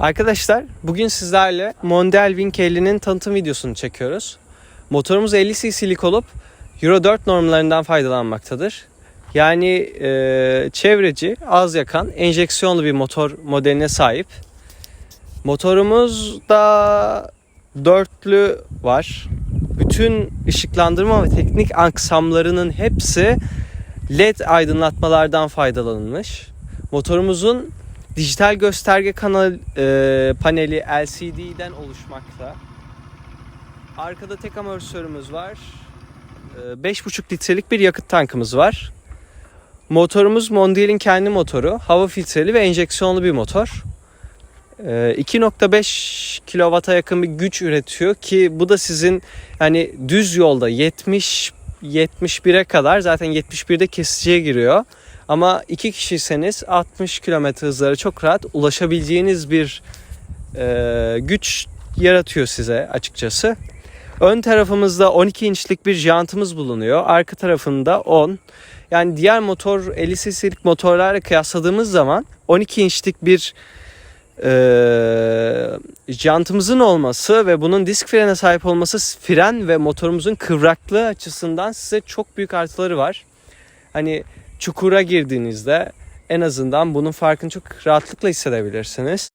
Arkadaşlar bugün sizlerle Mondial Wing 50'nin tanıtım videosunu çekiyoruz. Motorumuz 50 cc'lik olup Euro 4 normlarından faydalanmaktadır. Yani e, çevreci, az yakan, enjeksiyonlu bir motor modeline sahip. Motorumuzda dörtlü var. Bütün ışıklandırma ve teknik aksamlarının hepsi LED aydınlatmalardan faydalanılmış. Motorumuzun dijital gösterge kanal e, paneli LCD'den oluşmakta. Arkada tek amortisörümüz var. E, 5,5 litrelik bir yakıt tankımız var. Motorumuz Mondial'in kendi motoru. Hava filtreli ve enjeksiyonlu bir motor. E, 2.5 kW'a yakın bir güç üretiyor ki bu da sizin yani düz yolda 70 71'e kadar zaten 71'de kesiciye giriyor. Ama iki kişiyseniz 60 km hızlara çok rahat ulaşabileceğiniz bir e, güç yaratıyor size açıkçası. Ön tarafımızda 12 inçlik bir jantımız bulunuyor. Arka tarafında 10. Yani diğer motor 50 cc'lik motorlarla kıyasladığımız zaman 12 inçlik bir e, jantımızın olması ve bunun disk frene sahip olması fren ve motorumuzun kıvraklığı açısından size çok büyük artıları var. Hani çukura girdiğinizde en azından bunun farkını çok rahatlıkla hissedebilirsiniz.